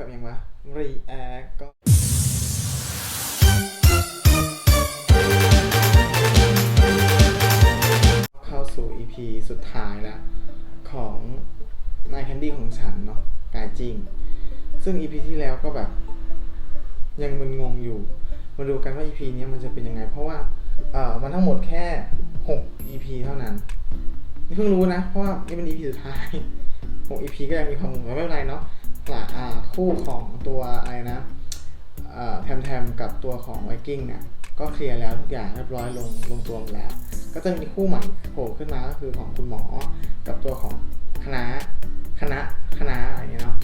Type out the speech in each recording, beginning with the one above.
กับยังวะ react ก็เข้าสู่ EP สุดท้ายแล้วของนายแคนดี้ของฉันเนาะกายจริง ซึ่ง EP ที่แล้วก็แบบ ยังมึนงงอยู่ มาดูกันว่า EP เนี้ยมันจะเป็นยังไง เพราะว่าเอ่อมันทั้งหมดแค่ 6 EP เท่านั้นนี่เพิ่งรู้นะ เพราะว่านี่เป็น EP สุดท้าย 6 EP ก็ยังมีความงงแต่ไม่เป็นไรเนาะ กละอ่าคู่ของตัวอะไรนะแทมแทมกับตัวของไวกิ้งเนี่ยก็เคลียร์แล้วทุกอย่างเรียบร้อยลงลงตัวหมดแล้ว ก็จะมีคู่ใหม่โผล่ขึ้นมาก็คือของคุณหมอ กับตัวของคณะคณะคณะอะไรเงี้ยเนาะ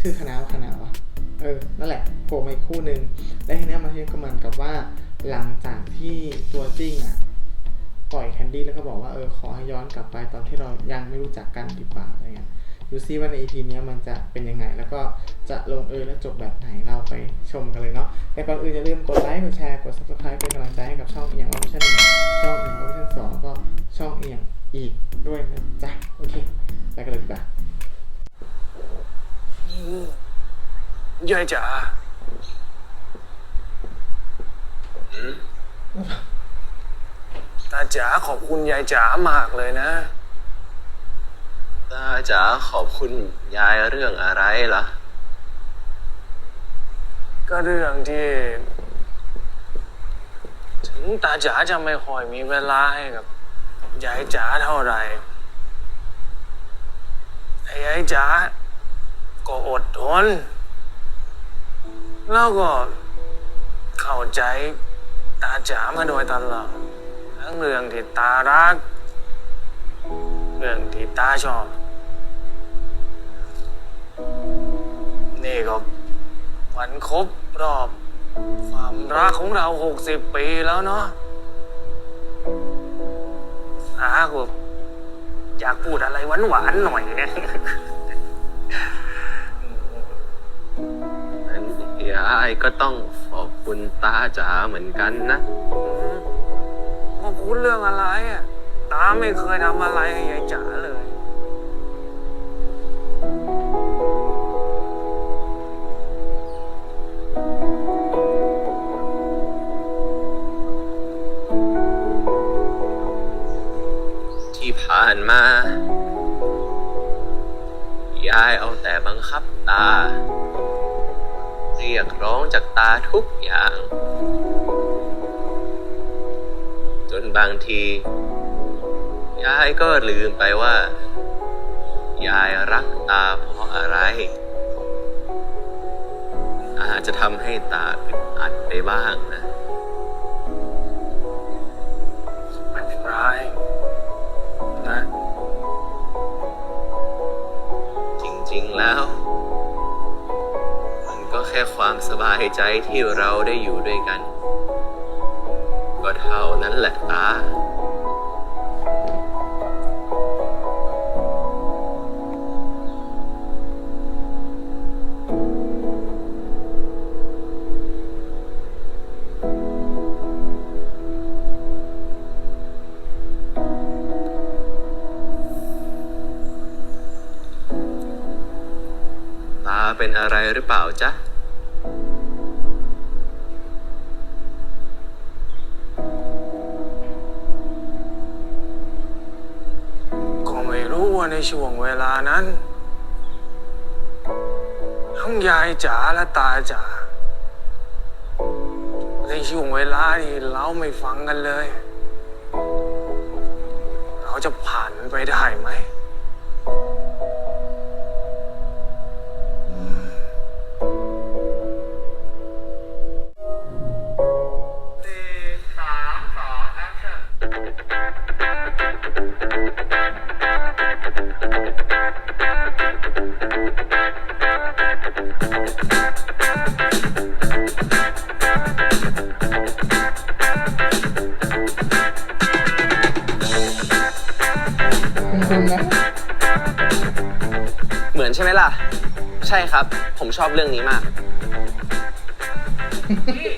ชื่อคณะว่าคณะวะเออนั่นแหละโผล่มาอีกคู่หนึ่งและทีเนี้ยมันก็เหมือนกับว่า หลังจากที่ตัวจริงอะปล่อยแคนดี้แล้วก็บอกว่าเออขอให้ย้อนกลับไปตอนที่เรายังไม่รู้จักกันดีกว่าอะไรเงี้ย ดูซิว่าใน EP เนี้ยมันจะเป็นยังไง แล้วก็จะลงเอยและจบแบบไหนเราไปชมกันเลยเนาะแต่ก่อนอื่นอย่าลืมกดไลค์กดแชร์กด subscribe เป็นกำลังใจให้กับช่องเอียงออฟชั่นหนึ่งช่องเอียงออฟชั่นสองก็ช่องเอียงอีกด้วยนะจ๊ะโอเคไปกันเลยดีกว่ายายจ๋าตาจ๋าขอบคุณยายจ๋ามากเลยนะ ตาจ๋าขอบคุณยายเรื่องอะไรล่ะ ก็เรื่องที่ ถึงตาจ๋าจะไม่ค่อยมีเวลาให้กับยายจ๋าเท่าไหร่แต่ยายจ๋าก็อดทน แล้วก็เข้าใจตาจ๋ามาโดยตลอดทั้งเรื่องที่ตารัก เรื่องที่ตาชอบ นี่ก็วันครบรอบ ความรักของเราหกสิบปีแล้วเนาะอากูอยากพูดอะไรหวานๆหน่อยเนี่ยนั้นยายก็ต้องขอบคุณตาจ๋าเหมือนกันนะขอบคุณเรื่องอะไรอะตาไม่เคยทำอะไรให้ยายจ๋าเลย มา ยายเอาแต่บังคับตา เรียกร้องจากตาทุกอย่าง จนบางที ยายก็ลืมไปว่า ยายรักตาเพราะอะไร อาจจะทำให้ตาอึดอัดไปบ้างนะไม่เป็นไร ริง ๆ แล้ว มันก็แค่ความสบายใจที่เราได้อยู่ด้วยกัน ก็เท่านั้นแหละตา เป็นอะไรหรือเปล่าจ๊ะ ก็ไม่รู้ว่าในช่วงเวลานั้น ทั้งยายจ๋าและตาจ๋าในช่วงเวลาที่เราไม่ฟังกันเลย เราจะผ่านมันไปได้ไหม คุณคุณนะเหมือนใช่ไหมล่ะ ใช่ครับ ผมชอบเรื่องนี้มากพี่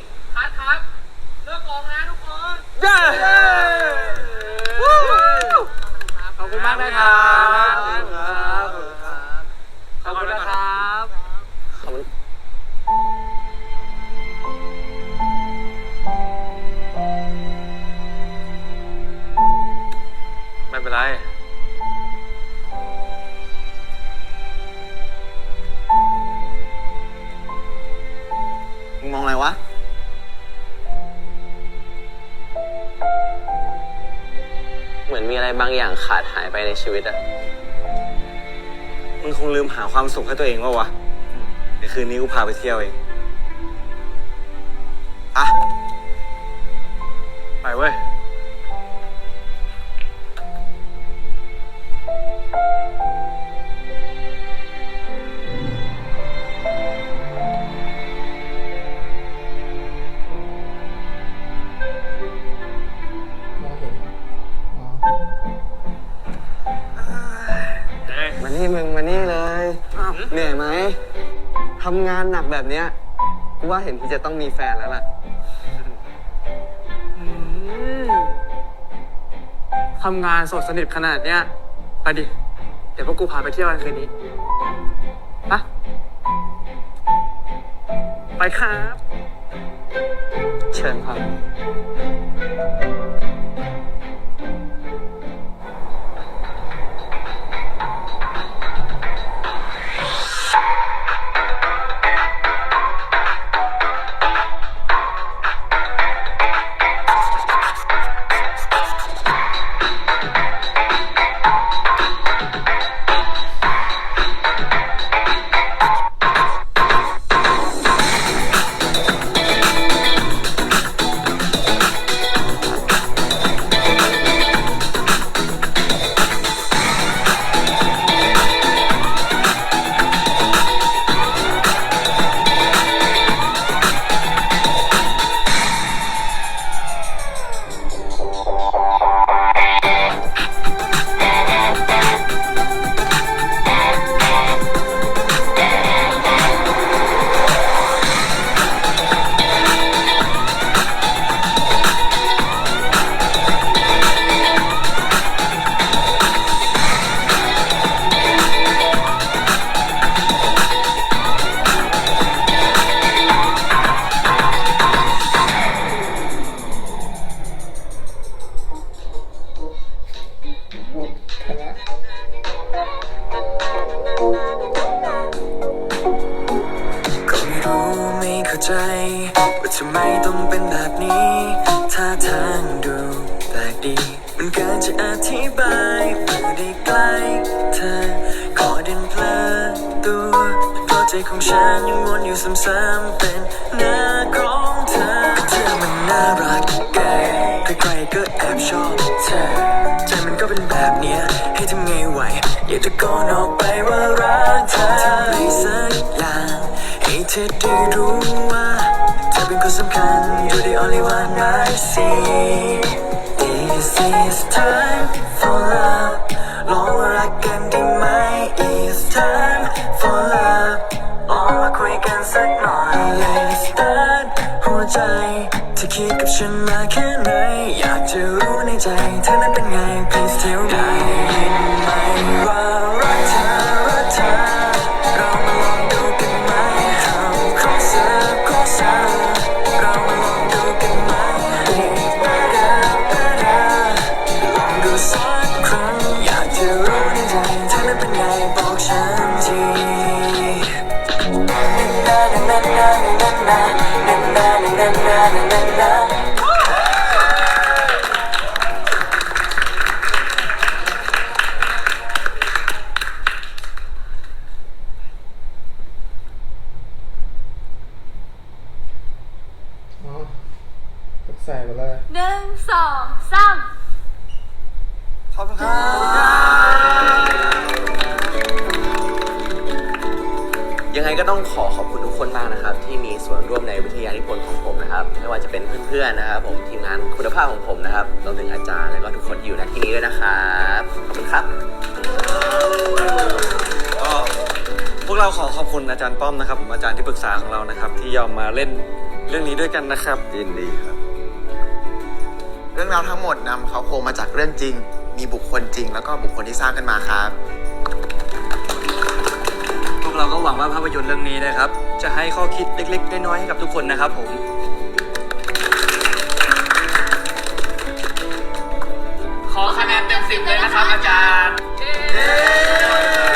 เหมือนมีอะไรบางอย่างขาดหายไปในชีวิตอะมึงคงลืมหาความสุขให้ตัวเองว่าวะเดี๋ยวคืนนี้กูพาไปเที่ยวเองอะ กูว่าเห็นที่จะต้องมีแฟนแล้วล่ะทำงานสดสนิทขนาดเนี้ย ไปดิ เดี๋ยวพวกกูพาไปเที่ยวกันคืนนี้ปะไปครับ เชิญครับ เป็นหน้าของเธอเธอมันน่ารักเกินใครๆก็แอบชอบเธอ ใจมันก็เป็นแบบเนี้ยให้ทำไงไหว อยากตะโกนออกไปว่ารักเธอทำให้สักอย่างให้เธอได้รู้ว่าเธอเป็นคนสำคัญ You're the only one I see This is time for love ใจเธอนั้นเป็นไง Please tell me อมมาเล่นเรื่องนี้ด้วยกันนะครับ ยินดีครับ เรื่องราวทั้งหมดนำเขาโครงมาจากเรื่องจริง มีบุคคลจริง แล้วก็บุคคลที่สร้างขึ้นมาครับ พวกเราก็หวังว่าภาพยนตร์เรื่องนี้นะครับ จะให้ข้อคิดเล็กๆ น้อยๆให้กับทุกคนนะครับผม ขอคะแนนเต็มสิบเลยนะครับอาจารย์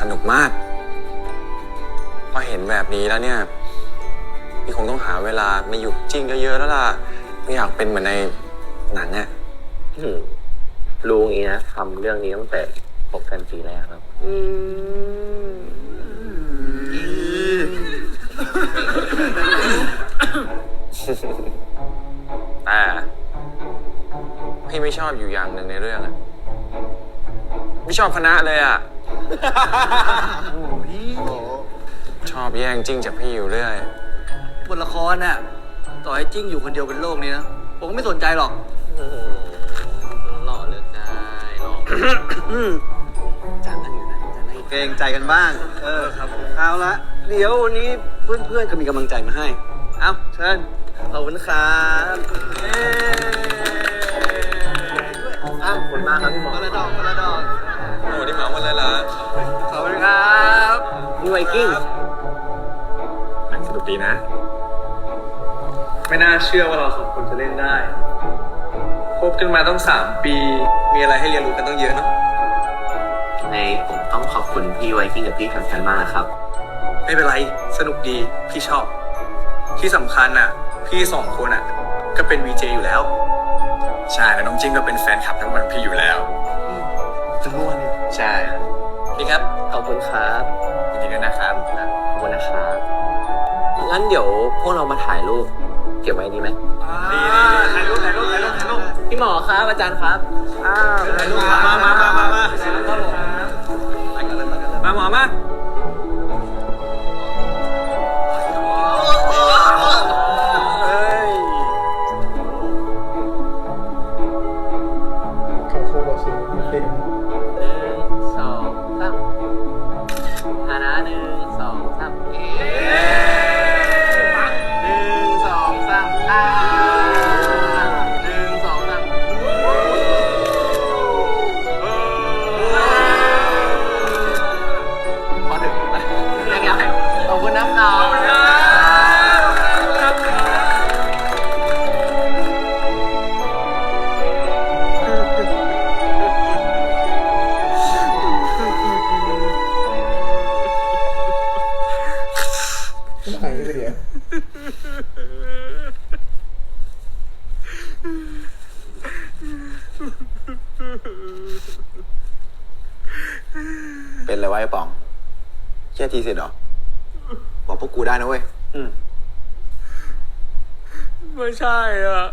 สนุกมาก พอเห็นแบบนี้แล้วเนี่ยพี่คงต้องหาเวลามาอยู่จริงเยอะๆแล้วล่ะ ไม่อยากเป็นเหมือนในหนังอะอืมรู้อย่างนี้นะทำเรื่องนี้ตั้งแต่พบกันปีแรกแล้วแต่พี่ไม่ชอบอยู่อย่างหนึ่งในเรื่องอะ ไม่ชอบคณะเลยอะชอบแย่งจิ้งจากพี่อยู่เรื่อย บทละครน่ะต่อให้จิ้งอยู่คนเดียวเป็นโลกนี้นะ ผมก็ไม่สนใจหรอก หล่อเลือกได้หล่อจานนั่งอยู่นะจานนั่งอยู่เกรงใจกันบ้าง เออครับเอาละเดี๋ยววันนี้เพื่อนๆก็มีกำลังใจมาให้ เอาเชิญขอบคุณครับเย้อ้าวขอบคุณมากครับพี่หมอ เหมาหมดเลยเหรอขอบคุณครับนี่ไวกิ้งหนังสนุกดีนะ ไม่น่าเชื่อว่าเราสองคนจะเล่นได้คบกันมาต้องสามปี มีอะไรให้เรียนรู้กันต้องเยอะเนาะในผมต้องขอบคุณพี่ไวกิ้งกับพี่แฟนๆมากนะครับ ไม่เป็นไร สนุกดี พี่ชอบ ที่สำคัญอะ พี่สองคนอะ ก็เป็นวีเจอยู่แล้ว ใช่แล้วน้องจิ้งก็เป็นแฟนคลับทั้งวันพี่อยู่แล้วทั้งวันเลย ใช่ดีครับ ขอบคุณครับยินดีด้วยนะครับขอบคุณนะครับ งั้นเดี๋ยวพวกเรามาถ่ายรูปเก็บไว้ดีไหมดีดีถ่ายรูปถ่ายรูปถ่ายรูปถ่ายรูปพี่หมอครับอาจารย์ครับถ่ายรูปมามามามามามาหมอมาเขา เป็นอะไรวะไอ้ป๋องแค่ทีเสร็จเหรอ บอกพวกกูได้นะเว้ยไม่ใช่อะ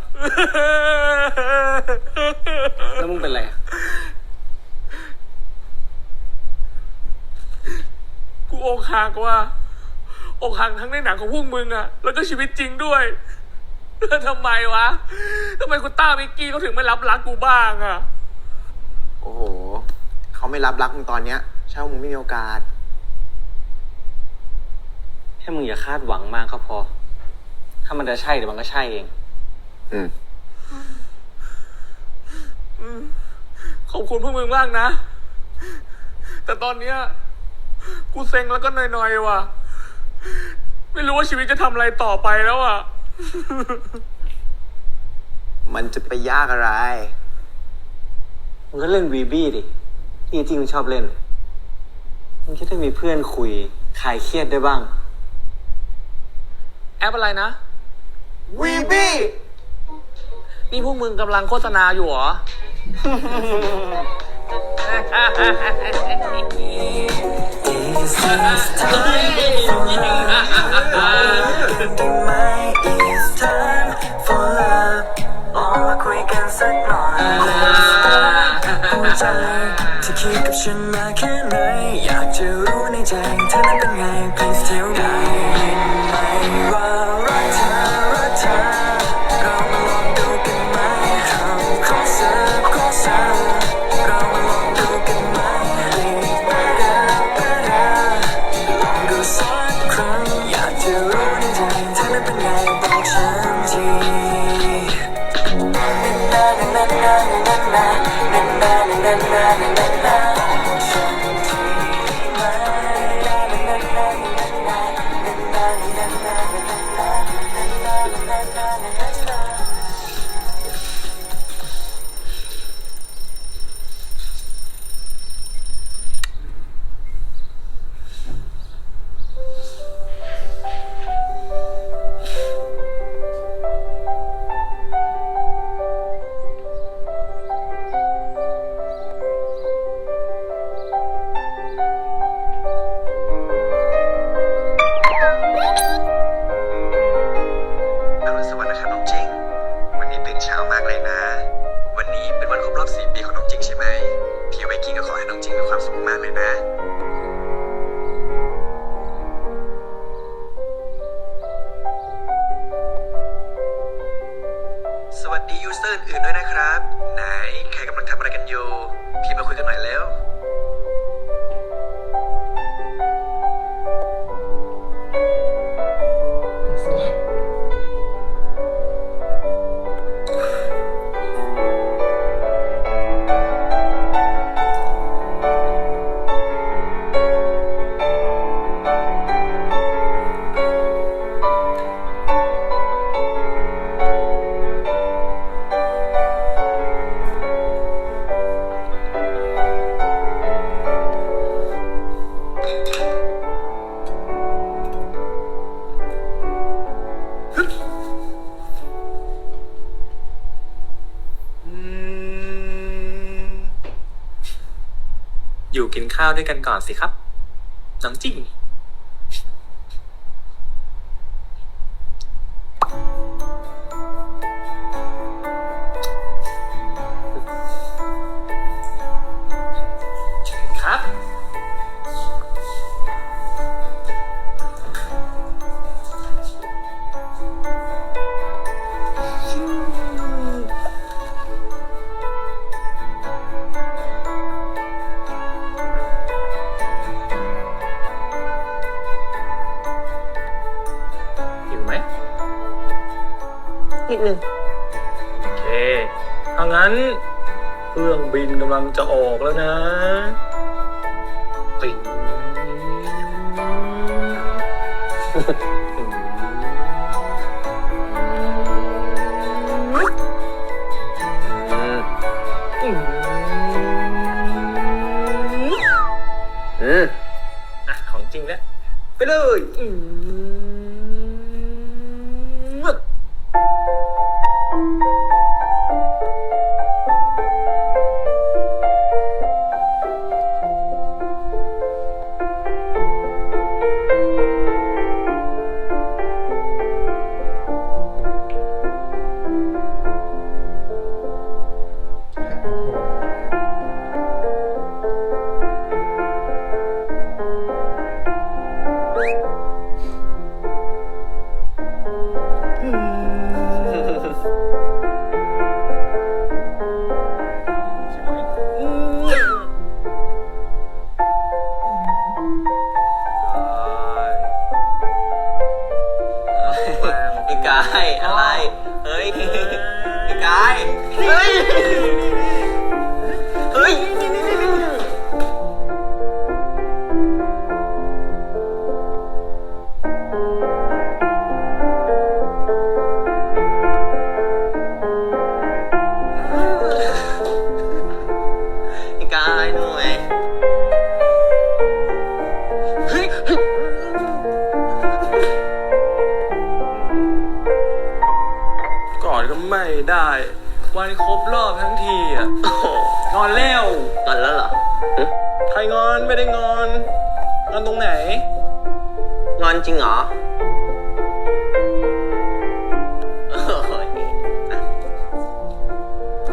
แล้วมึงเป็นไรอะกูอกหักว่ะอกหักทั้งในหนังของพวกมึงอะแล้วก็ชีวิตจริงด้วย แล้วทำไมวะทำไมคุณต้ามิกกี้เขาถึงไม่รับรักกูบ้างอะ โอ้โห เขาไม่รับรักมึงตอนเนี้ย ใช่ว่ามึงไม่มีโอกาส แค่มึงอย่าคาดหวังมากก็พอ ถ้ามันจะใช่เดี๋ยวมันก็ใช่เอง อืม ขอบคุณพวกมึงมากนะ แต่ตอนเนี้ย กูเซ็งแล้วก็นอยๆว่ะ ไม่รู้ว่าชีวิตจะทำอะไรต่อไปแล้วอะมันจะไปยากอะไร มึงก็เล่นวีบี้ดิที่จริงมึงชอบเล่น มึงจะได้มีเพื่อนคุยคลายเครียดได้บ้าง แอปอะไรนะ วีบี้นี่พวกมึงกำลังโฆษณาอยู่เหรอ Is this time for love? ได้ไหม Is time for love ลองมา คุยกันสักหน่อยหัวใจเธอคิดกับฉันมาแค่ไหน อยากจะรู้ในใจเธอนั้นเป็นไง Please tell me ได้ยินไหมว่า กินข้าวด้วยกันก่อนสิครับ น้องจิ้ง ถ้างั้น เครื่องบินกำลังจะออกแล้วนะติ๊งอืมอืมอะของจริงแล้ว ไปเลยอืม อบทั้งทีอะโอ้โหงอนแล้วงอนแล้วเหรอหึใครงอนไม่ได้งอนงอนตรงไหน งอนจริงเหรอโอ้ย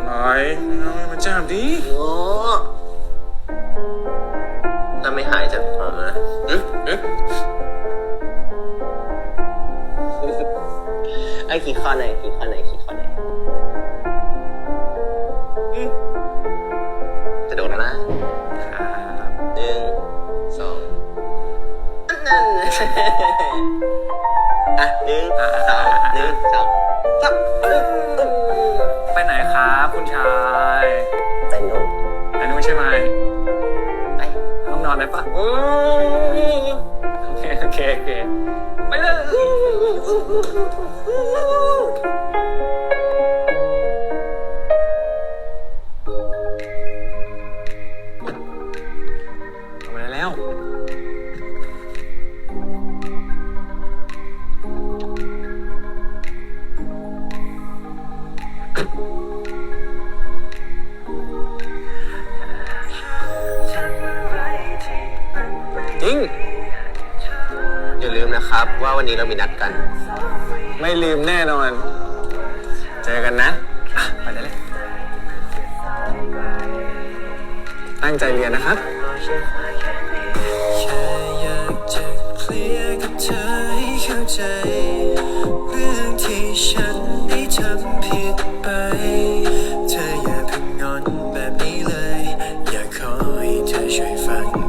ไหนน้อยมาจับดิโอ้ถ้าไม่หายจะเออหึหึไอ้ขีดข้อไหนขีดข้อไหนขีดข้อไหนอื หนึ่งสองหนึ่งสองสามไปไหนครับคุณชายไปนู่นอันนี้ไม่ใช่ไหมไปห้องนอนได้ปะอืมโอเคโอเคโอเคไปเลย นะครับว่าวันนี้เรามีนัดกัน ไม่ลืมแน่นอน เจอกันนะไปได้เลยตั้งใจเรียนนะครับ แค่อยากจะเคลียร์กับเธอให้เข้าใจ เรื่องที่ฉันได้ทำผิดไป เธออย่าเพิ่งงอนแบบนี้เลย อยากขอให้เธอช่วยฟัง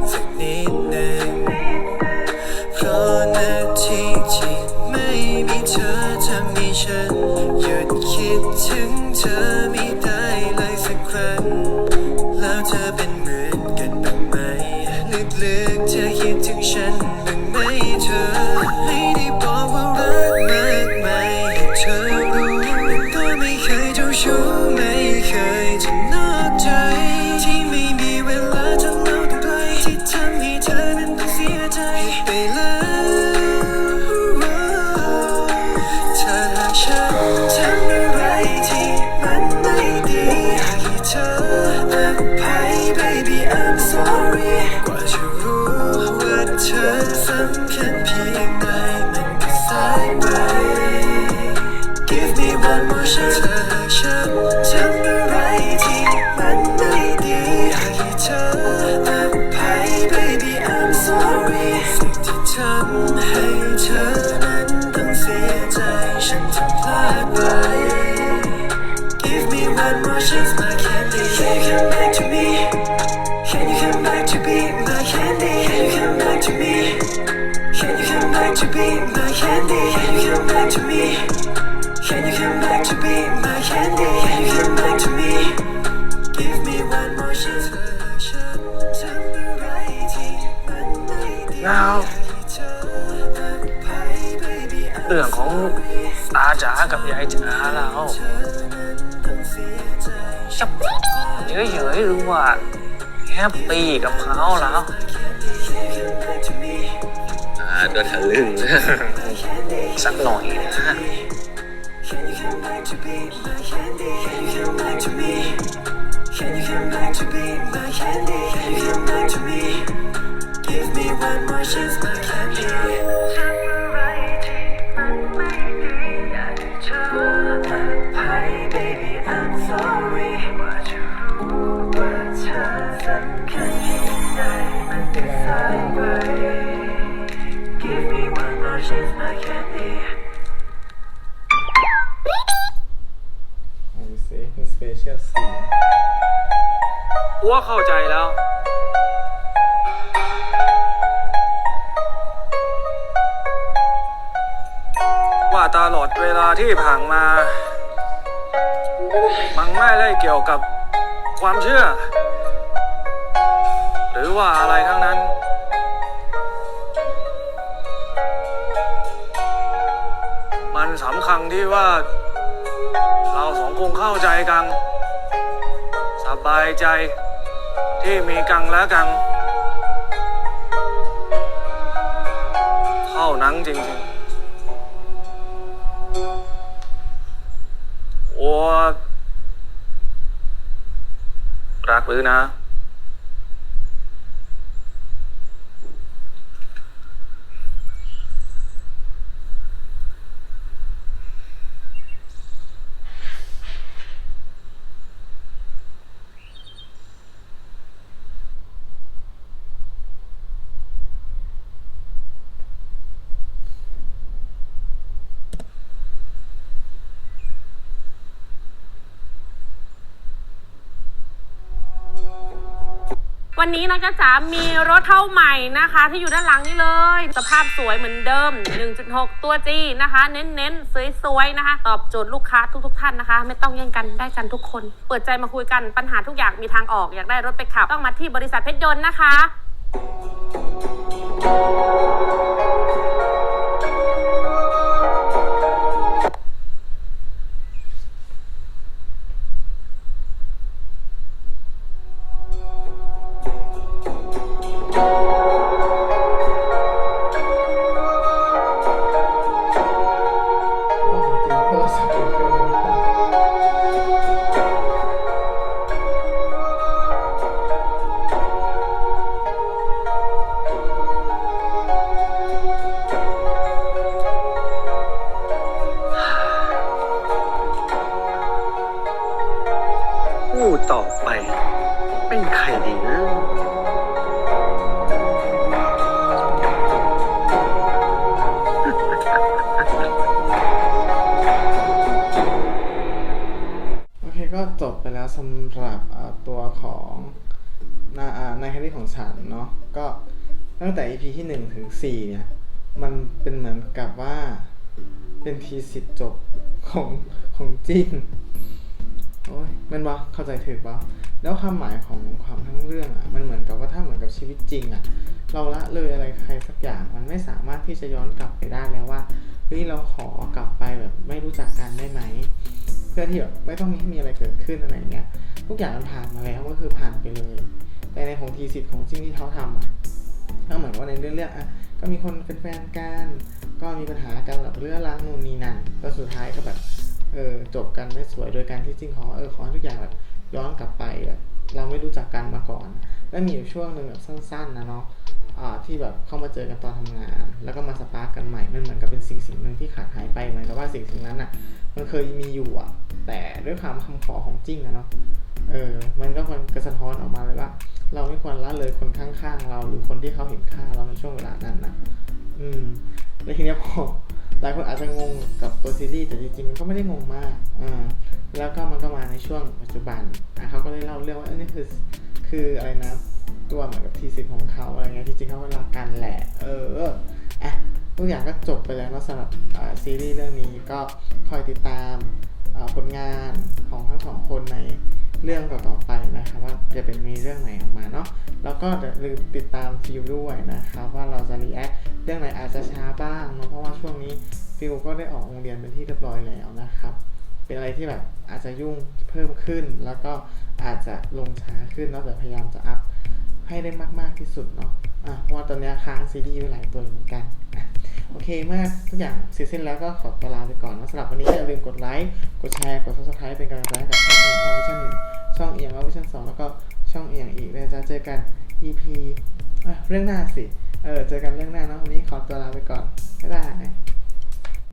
กับยายจ๋าเราจะเฉยๆหรือว่าแฮปปี้กับเขาแล้วอ่าตัวทะลึ่ง สักหน่อยนะ Can you อันนี้สิเป็นสเปเชียลซีนอัวเข้าใจแล้ว ว่าตลอดเวลาที่ผ่านมา มันไม่ได้เกี่ยวกับความเชื่อ หรือว่าอะไรทั้งนั้น สำคัญที่ว่า เราสองคงเข้าใจกัน สบายใจที่มีกังและกังเท่านั้นจริงๆโอ้รักหรือนะ วันนี้น้องจ้าจ๋ามีรถเข้าใหม่นะคะ ที่อยู่ด้านหลังนี่เลย สภาพสวยเหมือนเดิม 1.6 ตัวจีนะคะ เน้นๆสวยๆนะคะ ตอบโจทย์ลูกค้าทุก ๆ ท่านนะคะ ไม่ต้องแย่งกันได้กันทุกคน เปิดใจมาคุยกันปัญหาทุกอย่างมีทางออกอยากได้รถไปขับ ต้องมาที่บริษัทเพชรยนต์นะคะ ตั้งแต่ EP ที่1ถึง4เนี่ย มันเป็นเหมือนกับว่า เป็นทีสิทธิ์จบของของจริงโอ้ยมันวะเข้าใจถึกปะแล้วความหมายของความทั้งเรื่องอะ มันเหมือนกับว่าถ้าเหมือนกับชีวิตจริงอะ เราละเลยอะไรใครสักอย่าง มันไม่สามารถที่จะย้อนกลับไปได้แล้วว่าเฮ้ยเราขอกลับไปแบบไม่รู้จักกันได้ไหม เพื่อที่แบบไม่ต้องมีมีอะไรเกิดขึ้นอะไรเงี้ย ทุกอย่างมันผ่านมาแล้วก็คือผ่านไปเลย แต่ในของทีสิทธิ์ของจริงที่เขาทำอะ ก็เหมือนว่าในเรื่องเรื่องอะก็มีคนเป็นแฟนกันก็มีปัญหากันแบบเรื่องล้างนู่นนี่นั่นแล้วสุดท้ายก็แบบเออจบกันไม่สวยโดยการที่จริงขอเออขอทุกอย่างแบบย้อนกลับไปแบบเราไม่รู้จักกันมาก่อน แล้วมีอยู่ช่วงหนึ่งแบบสั้นๆนะเนาะที่แบบเข้ามาเจอกันตอนทำงาน แล้วก็มาสปาร์กกันใหม่มันเหมือนกับเป็นสิ่งสิ่งหนึ่งที่ขาดหายไปเหมือนกับว่าสิ่งสิ่งนั้นอะ มันเคยมีอยู่อะ แต่ด้วยความคำขอของจริงอะเนาะเออมันก็ควรกระสะท้อนออกมาเลยว่า เราไม่ควรละเลยคนข้างๆเรา หรือคนที่เขาเห็นค่าเราในช่วงเวลานั้นนะอืมแล้วทีนี้พอหลายคนอาจจะงงกับตัวซีรีส์แต่จริงๆมันก็ไม่ได้งงมากอ่าแล้วก็มันก็มาในช่วงปัจจุบันอะเขาก็เลยเล่าเรื่องว่าอันนี้คือคืออะไรนะตัวเหมือนกับทีสิทธิ์ของเขาอะไรเงี้ยที่จริงเขาก็รักกันแหละ เอออะทุกอย่างก็จบไปแล้วนะสำหรับซีรีส์เรื่องนี้ก็คอยติดตาม ผลงานของทั้งสองคนในเรื่องต่อๆไปนะครับว่าจะเป็นมีเรื่องไหนออกมาเนาะแล้วก็อย่าลืมติดตามฟิลด้วยนะครับว่าเราจะรีแอคเรื่องไหนอาจจะช้าบ้างเนอะเพราะว่าช่วงนี้ฟิลก็ได้ออกโรงเรียนเป็นที่เรียบร้อยแล้วนะครับ เป็นอะไรที่แบบอาจจะยุ่งเพิ่มขึ้น แล้วก็อาจจะลงช้าขึ้นเนอะแต่พยายามจะอัพให้ได้มากๆที่สุดเนาะะเพราะว่าตอนนี้ค้างซีรีไว้หลายตัวเหมือนกันอะ โอเคเมื่อทุกอย่างเสร็จสิ้นแล้วก็ขอตวลาไปก่อนนะสำหรับวันนี้อย่าลืมกดไลค์กดแชร์กด subscribe เป็นกำลังใจให้กับช่องเอียงออวิชั่นหนึ่งช่องเอียงออวิชั่นสองแล้วก็ช่องเอียงอีกแล้วจะเจอกัน EP เรื่องหน้าสิเออเจอกันเรื่องหน้าเนาะวันนี้ขอตัวลาไปก่อนบ๊ายบาย